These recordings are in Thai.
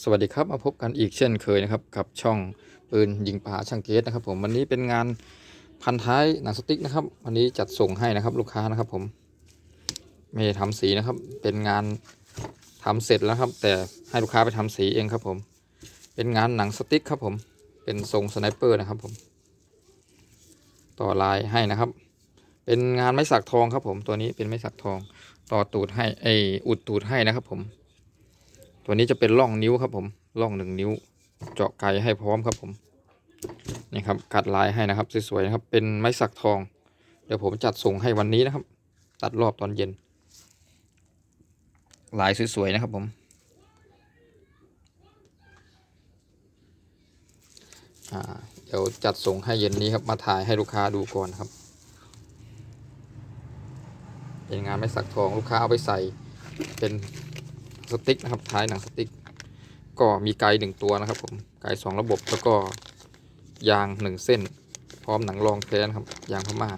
สวัสดีครับมาพบกันอีกเช่นเคยนะครับกับช่องปืนยิงปลาช่างเกตนะครับผมวันนี้เป็นงานพันท้ายหนังสติ๊กนะครับวันนี้จัดส่งให้นะครับลูกค้านะครับผมไม่ได้ทำสีนะครับ เป็นงานทำเสร็จแล้วครับ แต่ให้ลูกค้าไปทำสีเองครับผม เป็นงานหนังสติ๊กครับผม เป็นทรงสไนเปอร์นะครับผม ต่อลายให้นะครับ เป็นงานไม้สักทองครับผมตัวนี้เป็นไม้สักทอง ต่อตูดให้ไออุดตูดให้นะครับผม ตัวนี้จะเป็นร่องนิ้วครับผมร่องหนึ่งนิ้ว เจาะไกให้พร้อมครับผมนี่ครับกัดลายให้นะครับสวยๆนะครับ เป็นไม้สักทอง เดี๋ยวผมจัดส่งให้วันนี้นะครับ ตัดรอบตอนเย็น ลายสวยๆนะครับผม เดี๋ยวจัดส่งให้เย็นนี้ครับมาถ่ายให้ลูกค้าดูก่อนครับ เป็นงานไม้สักทองลูกค้าเอาไปใส่เป็น สติ๊กนะครับท้ายหนังสติ๊กก็มีไกหนึ่งตัวนะครับผมไกสองระบบแล้วก็ยางหนึ่งเส้น พร้อมหนังรองแท้นะครับยางพม่า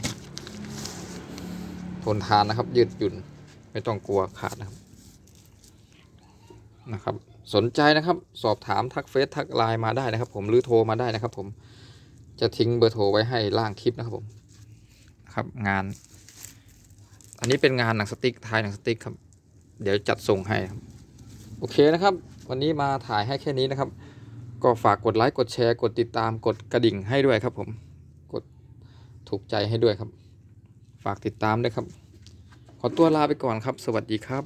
ทนทานนะครับยืดหยุ่นไม่ต้องกลัวขาดนะครับนะครับ สนใจนะครับสอบถามทักเฟซทักไลน์มาได้นะครับ ผมหรือโทรมาได้นะครับ ผมจะทิ้งเบอร์โทรไว้ให้ล่างคลิปนะครับผมครับงาน อันนี้เป็นงานหนังสติ๊กท้ายหนังสติ๊กครับ เดี๋ยวจัดส่งให้ครับ โอเคนะครับ วันนี้มาถ่ายให้แค่นี้นะครับ ก็ฝากกดไลค์กดแชร์กดติดตามกดกระดิ่งให้ด้วยครับผมกดถูกใจให้ด้วยครับ ฝากติดตามด้วยครับ ขอตัวลาไปก่อนครับ สวัสดีครับ